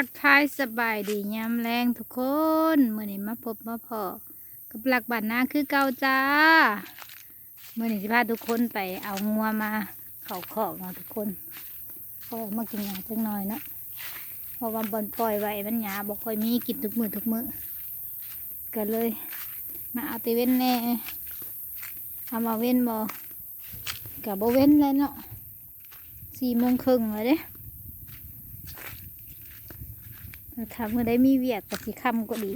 ทักทายสบายดียามแรงทุกคนเมื่อนี้มาพบมาพอกับหลักบ้านนาคือเก่าจ้าเมื่อนี้สิพาทุกคนไปเอางัวมาเข่าขอกเนาะทุกคนก็มากินหยาจังหน่อยเนาะเพราะว่าบอลปล่อยไว้มันหยาบ่ค่อยมีกินทุกมือทุกมือก็เลย มาเอาติเว้นแน่เอามาเว้นบ่กับบเว้นเลยเนาะสี่โมงครึ่งเลยเด้ ถ้าเมื่อได้มีเวียกกับสีคำก็ดี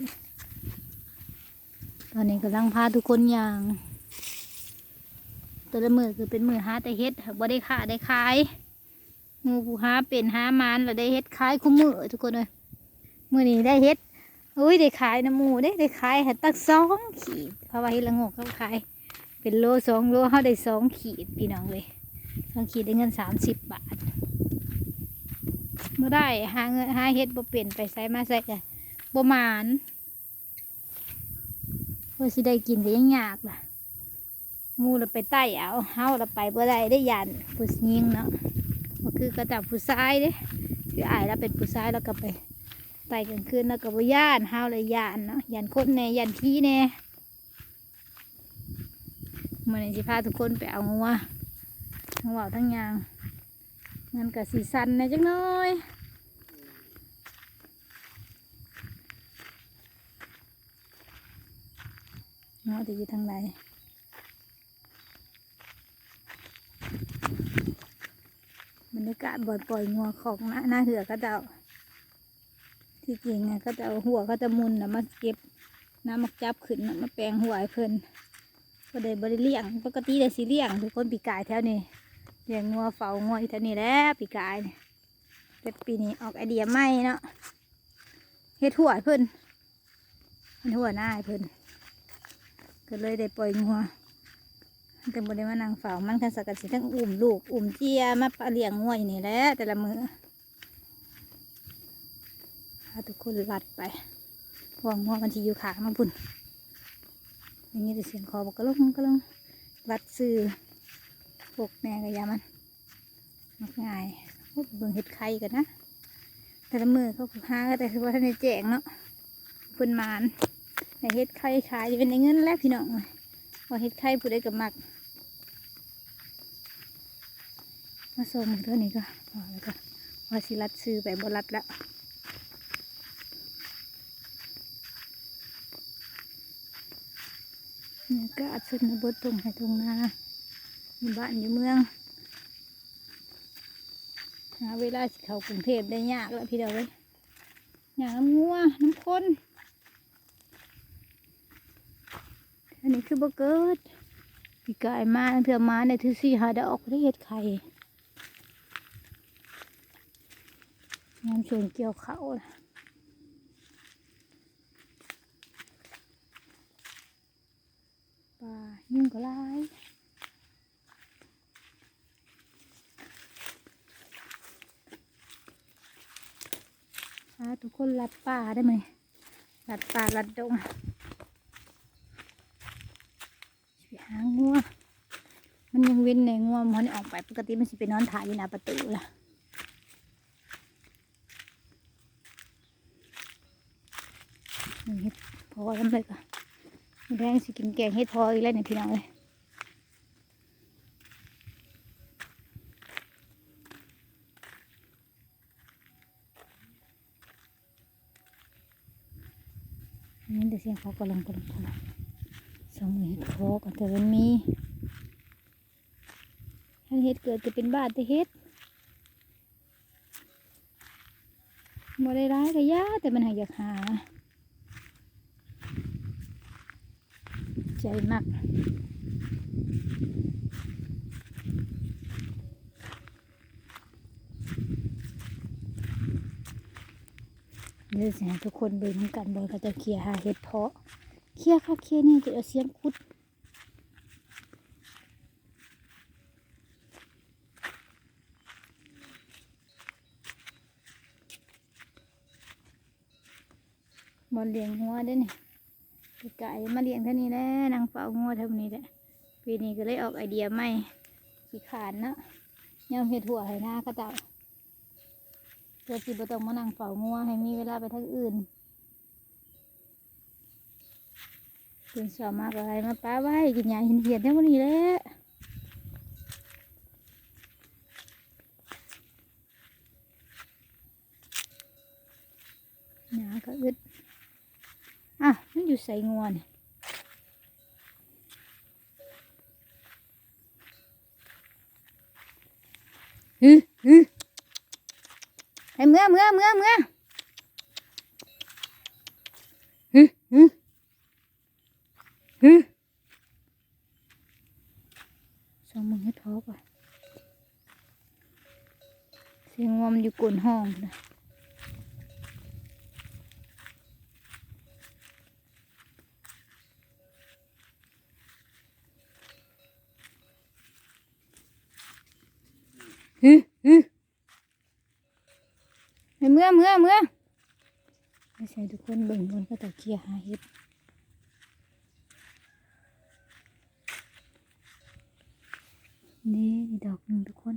ตอนนี้กำลังพาทุกคนย่างตัวละมือคือเป็นมือหาแต่เฮ็ดบ่ได้ขาได้ขายหมูผู้หาเป็นหามานแล้วได้เฮ็ดขายคุ้มมือทุกคนเลยมือนี้ได้เฮ็ดอุ้ยได้ขายนะหมูได้ได้ขายหัตั้งสองขีดเพราะว่าเฮ็ดละงกเขาขายเป็นโลสองโลเขาได้สองขีดพี่น้องเลยสองขีดได้เงินสามสิบบาท บ่ได้ หาเงินหาเฮ็ดบ่เป็นไปใส่มาใส่กะบ่มานเพื่อสิได้กินก็ยังยากล่ะมูเราไปไต่เอาเฮาเราไปบ่ได้ได้ยันผู้ยิงเนาะก็คือกระจับผู้ชายเด้คืออายแล้วเป็นผู้ชายแล้วก็ไปไต่กลางคืนแล้วก็บ่ย่านเฮาเลยย่านเนาะย่านคนแน่ย่านขี้แน่มื้อนี้สิพาทุกคนไปเอางัวทั้งว้าทั้งยาง งั้นก็สีสันนะจังน้อยเนาะจะอยู่ทางไหนบรรยากาศบ่อยปล่อยงัวของหน้าหน้าเหือก็จะที่จริงอะก็จะเอาหัวก็จะมุนนะมาเก็บน้ำมักจับขึ้นนะมาแปลงหัวให้เพิ่นก็ได้บริเลี้ยง ปกติได้สีเลี้ยงทุกคนปีกายแถวนี้ เลี้ยงงัวเฝ้างัวอีท่านี่แหล้วปีกายนี่แต่ปีนี้ออกไอเดียใหม่เนาะเฮ็ดหัวเพิ่นเฮ็ดหัวหน้าเพิ่นก็เลยได้ปล่อยงัวแต่บ่ได้มานั่งเฝ้ามันกันสักกันสิทั้งอุ้มลูกอุ้มเจียมาปะเลี้ยงงัวอยู่นี่แหละแต่ละมือพาทุกคนลัดไปพราะวกงัวมันที่อยู่ขางน้ำพุ่นอย่างนี้แต่เสียงคอบอกกระลงกระลงลัดซื้อ พวกแม่กับยามันมักง่ายพวกเบิ่งเห็ดไข่กันนะแต่ละมือเขาหาก็แต่คือว่าท่านแจงเนาะเพิ่นมานแต่เห็ดไข่ขายจะเป็นในเงินแล้วพี่น้องเลยว่าเห็ดไข่ผู้ใดกับมักมาส่งเท่านี้ก็พอแล้วก็ว่าสิรัดซื้อไปบรัดแล้วเนี่ยก็อัดสุดในบทตรงให้ตรงหน้า อยู่บ้านอยู่เมือง หาเวลาสิเขากรุงเทพได้ยากแล้วพี่เดาเลยยากน้ำงัวน้ำข้นอันนี้คือบ่เกิดพี่กายมาเถื่อมาในทือสี่หาดอกได้เห็ดไข่งานส่วนเกี่ยวเขาวล่ะปลายุ่งก็หลาย ทุกคนลัดป่าได้ไหมลัดป่าลัดดงไปหางัวมันยังเว้นในงัวมันออกไปปกติมันสิไปนอนถ่ายอยู่หน้าประตูล่ะนี่เฮ็ดพอทำเลยก็แดงสิกินแกงเฮ็ดพออีกแล้วเนี่ยพี่น้องเลย นี่เดี๋ยวเสียงเขากำลังกำลังกำลังสองมือเฮ็ดโคกแต่มันมีถ้าเฮ็ดเกิดจะเป็นบาดแต่เฮ็ดบ่ได้ร้ายก็ยาแต่มันหายอยากหา ใจมาก ดี๋ยวสิให้ทุกคนเบิ่งนำกันบอยก็จะเคลียร์หาเห็ดเพาะเคลียร์ค่ะเคลียร์นี่จะเอาเสียงคุดบอลเลี้ยงหัวเด้อนี่ไก่มาเลี้ยงเท่านี้แหละนางเฝ้างัวเท่านี้แหละปีนี้ก็เลยออกไอเดียใหม่สีขานเนาะยำเห็ดหัวให้หน้าก็เจ้า พื่อสิบ่ต้องมานั่งเฝ้างัวให้มีเวลาไปทางอื่นตื่นเช้ามากอะไรมาป้าไว้กินยาเห็นเหียดเนี่ยวันนี้แหละหนาก็อึดอะมันอยู่ใส่งัวเนี่ยฮึ เมื่อเมื่อเมื่อเมื่อฮึฮึฮึสองมือให้พอก่อนเสียงงัวมันอยู่กลนห้องนะฮึฮึ เมื่อเมื่อเมื่อไม่ใช่ทุกคนเบิ่งบนก็ตะเคียหาเห็ดนี่ดอกหนึ่งทุกคน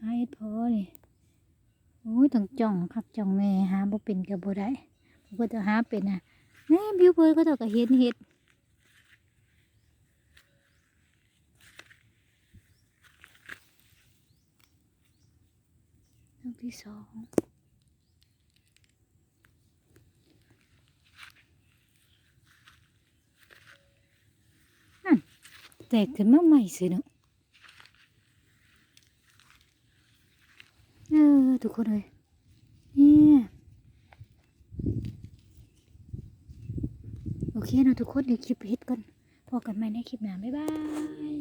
หาเห็ดพอนี่โอ้ยต้องจ้องครับจ้องแม่หาบ่เป็นกับบ่ได้ผมก็จะหาเป็นอะนี่บิวเบอร์ก็ต้องก็เห็นเห็ด ดอก ที่สองนั่นแตกขึ้นมาใหม่สิเนาะเออทุกคนเลยเนี่ยโอเคเนาะทุกคนเดี๋ยวคลิปฮ็ดก่อนพอกันใหม่ในคลิปหน้าบ๊ายบาย